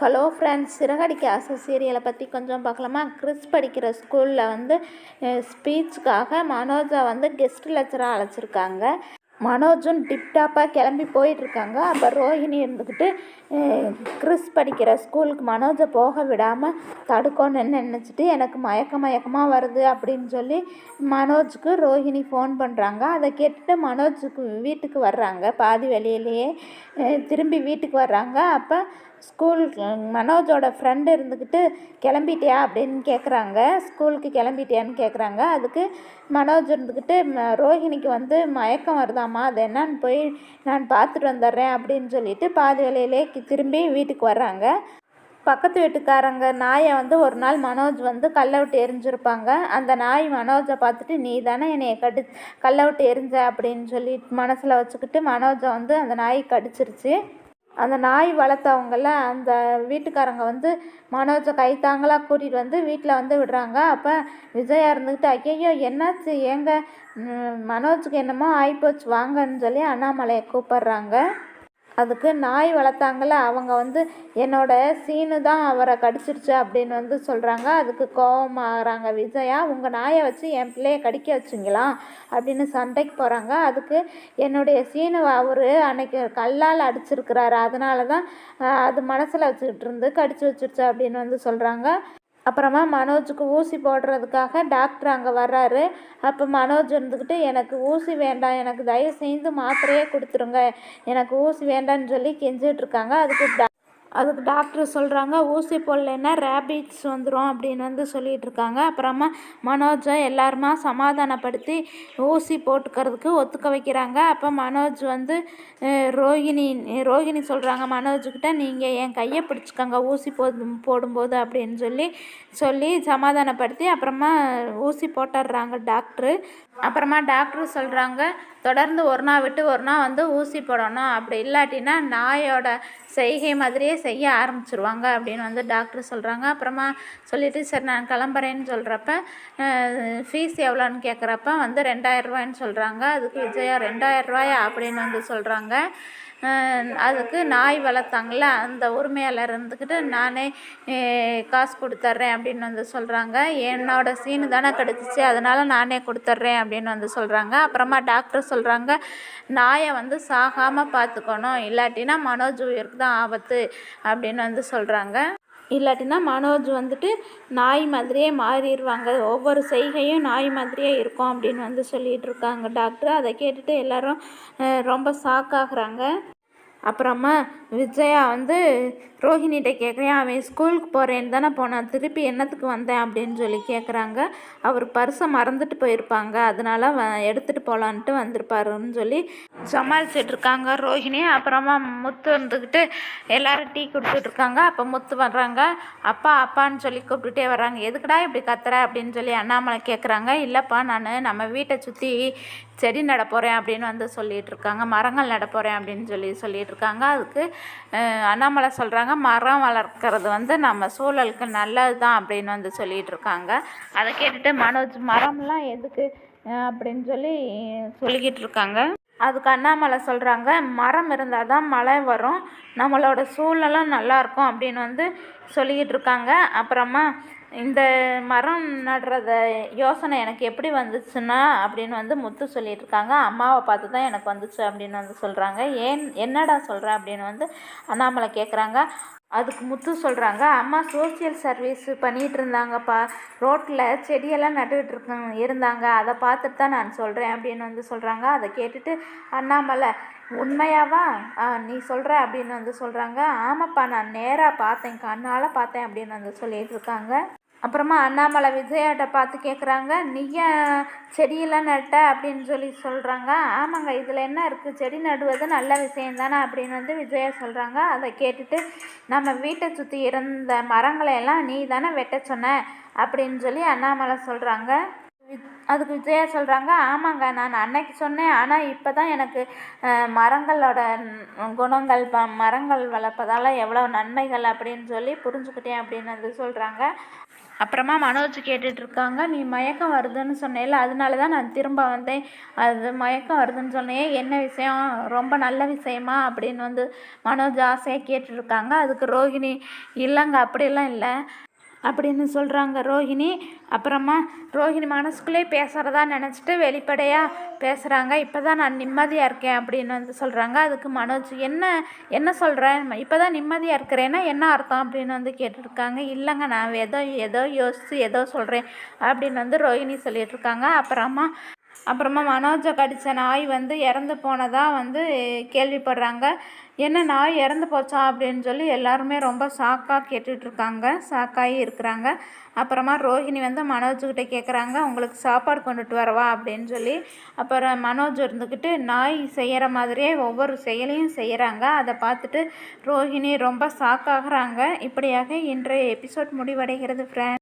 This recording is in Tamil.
ஹலோ ஃப்ரெண்ட்ஸ் சிறகடிக்க ஆசை சீரியலை பற்றி கொஞ்சம் பார்க்கலாமா? கிறிஸ் படிக்கிற ஸ்கூலில் வந்து ஸ்பீச்சுக்காக மனோஜை வந்து கெஸ்ட் லெக்சராக அழைச்சிருக்காங்க. மனோஜும் டிப்டாப்பாக கிளம்பி போயிட்டுருக்காங்க. அப்போ ரோஹிணி இருந்துக்கிட்டு கிறிஸ் படிக்கிற ஸ்கூலுக்கு மனோஜை போக விடாமல் தடுக்கணும்னு நினச்சிட்டு எனக்கு மயக்க மயக்கமாக வருது அப்படின்னு சொல்லி மனோஜுக்கு ரோஹிணி ஃபோன் பண்ணுறாங்க அதை கேட்டுட்டு மனோஜுக்கு வீட்டுக்கு வர்றாங்க. பாதி வழியிலேயே திரும்பி வீட்டுக்கு வர்றாங்க. அப்போ ஸ்கூல் மனோஜோட ஃப்ரெண்டு இருந்துக்கிட்டு கிளம்பிட்டியா அப்படின்னு கேட்குறாங்க ஸ்கூலுக்கு கிளம்பிட்டியான்னு கேட்குறாங்க அதுக்கு மனோஜ் இருந்துக்கிட்டு ம- ரோஹிணிக்கு வந்து மயக்கம் வருதாம்மா அது என்னன்னு போய் நான் பார்த்துட்டு வந்துடுறேன் அப்படின்னு சொல்லிட்டு பாதி வேலையிலே திரும்பி வீட்டுக்கு வர்றாங்க. பக்கத்து வீட்டுக்காரங்க நாயை வந்து ஒரு நாள் மனோஜ் வந்து கல்லை விட்டு எரிஞ்சிருப்பாங்க. அந்த நாய் மனோஜை பார்த்துட்டு நீ தானே என்னைய கடி கல்லை விட்டு எரிஞ்ச? அப்படின்னு சொல்லி மனசில் வச்சுக்கிட்டு மனோஜை வந்து அந்த நாய் கடிச்சிருச்சு. அந்த நாய் வளர்த்தவங்கள அந்த வீட்டுக்காரங்க வந்து மனோஜை கைத்தாங்களாக கூட்டிகிட்டு வந்து வீட்டில் வந்து விடுறாங்க. அப்போ விஜயா இருந்துக்கிட்டு ஐயையோ என்னாச்சு? ஏங்க? மனோஜுக்கு என்னமோ ஆகிப்போச்சு வாங்கன்னு சொல்லி அண்ணாமலையை கூப்பிட்றாங்க. அதுக்கு நாய் வளர்த்தாங்கள அவங்க வந்து என்னோட சீனு தான் அவரை கடிச்சிருச்சு அப்படின்னு வந்து சொல்கிறாங்க அதுக்கு கோபமாகறாங்க விஜயா உங்கள் நாயை வச்சு என் பிள்ளைய கடிக்க வச்சிங்களா? அப்படின்னு சண்டைக்கு போகிறாங்க அதுக்கு என்னுடைய சீனு அவர் அன்னைக்கு கல்லால் அடிச்சிருக்கிறாரு. அதனால தான் அது மனசில் வச்சுக்கிட்டு இருந்து கடிச்சு வச்சிருச்சு அப்படின்னு வந்து சொல்கிறாங்க அப்புறமா மனோஜுக்கு ஊசி போடுறதுக்காக டாக்டர் அங்கே வர்றாரு. அப்போ மனோஜ் இருந்துக்கிட்டு எனக்கு ஊசி வேண்டாம். எனக்கு தயவு செய்து மாத்திரையே கொடுத்துருங்க. எனக்கு ஊசி வேண்டாம்னு சொல்லி கெஞ்சிட்ருக்காங்க அதுக்கு டா- அதுக்கு டாக்டர் சொல்கிறாங்க ஊசி போடலைன்னா ரேபிட்ஸ் வந்துடும் அப்படின்னு வந்து சொல்லிகிட்டு இருக்காங்க அப்புறமா மனோஜை எல்லாருமா சமாதானப்படுத்தி ஊசி போட்டுக்கிறதுக்கு ஒத்துக்க வைக்கிறாங்க. அப்போ மனோஜ் வந்து ரோகிணி ரோகிணி சொல்கிறாங்க மனோஜ்கிட்ட நீங்கள் என் கையை பிடிச்சிக்கோங்க ஊசி போடும் போடும்போது அப்படின்னு சொல்லி சொல்லி சமாதானப்படுத்தி அப்புறமா ஊசி போட்டுடுறாங்க டாக்டரு. அப்புறமா டாக்டர் சொல்கிறாங்க தொடர்ந்து ஒரு நாள் விட்டு ஒரு நாள் வந்து ஊசி போடணும். அப்படி இல்லாட்டினா நாயோட செய்கை மாதிரியே செய்ய ஆரம்பிச்சிருவாங்க அப்படின்னு வந்து டாக்டர் சொல்கிறாங்க அப்புறமா சொல்லிவிட்டு சரி நான் கிளம்புறேன்னு சொல்கிறப்ப ஃபீஸ் எவ்வளோன்னு கேட்குறப்ப வந்து ரெண்டாயிரம் ரூபாய்ன்னு சொல்கிறாங்க அதுக்கு விஜயா ரெண்டாயிரரூவாயா அப்படின்னு வந்து சொல்கிறாங்க அதுக்கு நாய் வளர்த்தாங்கல்ல அந்த உரிமையாளர் இருந்துக்கிட்டு நானே காசு கொடுத்துட்றேன் அப்படின்னு வந்து சொல்கிறாங்க என்னோட சீனு தானே கிடச்சிச்சு அதனால் நானே கொடுத்துட்றேன் அப்படின்னு வந்து சொல்கிறாங்க அப்புறமா டாக்டர் சொல்கிறாங்க நாயை வந்து சாகாமல் பார்த்துக்கணும் இல்லாட்டினா மனோஜ் உயிருக்கு தான் ஆபத்து அப்படின்னு வந்து சொல்கிறாங்க இல்லாட்டினா மனோஜ் வந்துட்டு நாய் மாதிரியே மாறிடுவாங்க. ஒவ்வொரு செய்கையும் நாய் மாதிரியே இருக்கும் அப்படின்னு வந்து சொல்லிகிட்டு இருக்காங்க டாக்டர் அதை கேட்டுட்டு எல்லாரும் ரொம்ப ஷாக் ஆகுறாங்க. அப்புறமா விஜயா வந்து ரோஹிணிகிட்ட கேட்குறேன் அவன் ஸ்கூலுக்கு போகிறேன்னு தானே போனான் திருப்பி என்னத்துக்கு வந்தேன்? அப்படின்னு சொல்லி கேட்குறாங்க அவர் பர்ஸை மறந்துட்டு போயிருப்பாங்க. அதனால வ எடுத்துகிட்டு போகலான்ட்டு வந்திருப்பாருன்னு சொல்லி சமாளிச்சுட்டு இருக்காங்க ரோஹிணி அப்புறமா முத்து வந்துக்கிட்டு எல்லாரும் டீ கொடுத்துட்டு இருக்காங்க அப்போ முத்து வர்றாங்க. அப்பா அப்பான்னு சொல்லி கூப்பிட்டுட்டே வர்றாங்க. எதுக்குடா இப்படி கத்துற? அப்படின்னு சொல்லி அண்ணாமலை கேட்குறாங்க இல்லைப்பா நான் நம்ம வீட்டை சுற்றி செடி நட போகிறேன் அப்படின்னு வந்து சொல்லிட்டு இருக்காங்க மரங்கள் நட போகிறேன் அப்படின்னு சொல்லி சொல்லிட்டு இருக்காங்க அதுக்கு அண்ணாமலை சொல்கிறாங்க மரம் வளர்க்குறது வந்து நம்ம சூழலுக்கு நல்லது தான் அப்படின்னு வந்து சொல்லிட்டு இருக்காங்க அதை கேட்டுட்டு மனோஜ் மரம்லாம் எதுக்கு? அப்படின்னு சொல்லி சொல்லிக்கிட்டு இருக்காங்க அதுக்கு அண்ணாமலை சொல்கிறாங்க மரம் இருந்தால் தான் மழை வரும். நம்மளோட சூழலும் நல்லாயிருக்கும் அப்படின்னு வந்து சொல்லிக்கிட்டு இருக்காங்க அப்புறமா இந்த மரம் நடுறத யோசனை எனக்கு எப்படி வந்துச்சுன்னா அப்படின்னு வந்து முத்து சொல்லிட்டு இருக்காங்க அம்மாவை பார்த்து தான் எனக்கு வந்துச்சு அப்படின்னு வந்து சொல்கிறாங்க ஏன் என்னடா சொல்கிறேன் அப்படின்னு வந்து அண்ணாமலை கேட்குறாங்க அதுக்கு முத்து சொல்கிறாங்க அம்மா சோஷியல் சர்வீஸ் பண்ணிகிட்டு இருந்தாங்கப்பா ரோட்டில் செடியெல்லாம் நட்டுக்கிட்டு இருக்காங்க இருந்தாங்க. அதை பார்த்துட்டு தான் நான் சொல்கிறேன் அப்படின்னு வந்து சொல்கிறாங்க அதை கேட்டுட்டு அண்ணாமலை உண்மையாவா? ஆ நீ சொல்கிற அப்படின்னு வந்து சொல்கிறாங்க ஆமாப்பா நான் நேராக பார்த்தேன். கண்ணால் பார்த்தேன் அப்படின்னு வந்து சொல்லிகிட்டு இருக்காங்க. அப்புறமா அண்ணாமலை விஜயாட்ட பார்த்து கேட்குறாங்க நீயா செடியெல்லாம் நட்ட? அப்படின்னு சொல்லி சொல்கிறாங்க ஆமாங்க இதில் என்ன இருக்குது செடி நடுவது நல்ல விஷயம் தானே அப்படின்னு வந்து விஜயா சொல்கிறாங்க அதை கேட்டுட்டு நம்ம வீட்டை சுற்றி இருந்த மரங்களை எல்லாம் நீ தானே வெட்ட சொன்ன? அப்படின்னு சொல்லி அண்ணாமலை சொல்கிறாங்க அதுக்கு விஜயா சொல்கிறாங்க ஆமாங்க நான் அன்னைக்கு சொன்னேன். ஆனால் இப்போ தான் எனக்கு மரங்களோட குணங்கள் ப மரங்கள் வளர்ப்பதால் எவ்வளோ நன்மைகள் அப்படின்னு சொல்லி புரிஞ்சுக்கிட்டேன் அப்படின்னு வந்து சொல்கிறாங்க அப்புறமா மனோஜ் கேட்டுட்ருக்காங்க நீ மயக்கம் வருதுன்னு சொன்னேல அதனால தான் நான் திரும்ப வந்தேன். அது மயக்கம் வருதுன்னு சொன்னேன். என்ன விஷயம்? ரொம்ப நல்ல விஷயமா? அப்படின்னு வந்து மனோஜ் ஆசையாக கேட்டுட்ருக்காங்க அதுக்கு ரோகிணி இல்லைங்க அப்படிலாம் இல்லை. அப்படின்னு சொல்கிறாங்க ரோஹிணி. அப்புறமா ரோஹிணி மனசுக்குள்ளே பேசுகிறதா நினச்சிட்டு வெளிப்படையாக பேசுகிறாங்க இப்போ தான் நான் நிம்மதியாக இருக்கேன் அப்படின்னு வந்து சொல்கிறாங்க அதுக்கு மனோஜ் என்ன என்ன சொல்கிறேன் இப்போ தான் நிம்மதியாக இருக்கிறேன்னா என்ன அர்த்தம்? அப்படின்னு வந்து கேட்டுருக்காங்க. இல்லைங்க நான் ஏதோ ஏதோ யோசித்து ஏதோ சொல்கிறேன் அப்படின்னு வந்து ரோஹிணி சொல்லிட்டு இருக்காங்க. அப்புறமா அப்புறமா மனோஜை கடித்த நாய் வந்து இறந்து போனதாக வந்து கேள்விப்படுறாங்க. என்ன நாய் இறந்து போச்சா? அப்படின்னு சொல்லி எல்லாருமே ரொம்ப ஷாக்காக கேட்டுட்ருக்காங்க. ஷாக்காகி இருக்கிறாங்க. அப்புறமா ரோஹிணி வந்து மனோஜ்கிட்ட கேட்குறாங்க உங்களுக்கு சாப்பாடு கொண்டுட்டு வரவா? அப்படின்னு சொல்லி. அப்புறம் மனோஜ் இருந்துக்கிட்டு நாய் செய்கிற மாதிரியே ஒவ்வொரு செயலையும் செய்கிறாங்க அதை பார்த்துட்டு ரோஹிணி ரொம்ப ஷாக்காகிறாங்க இப்படியாக இன்றைய எபிசோட் முடிவடைகிறது ஃப்ரெண்ட்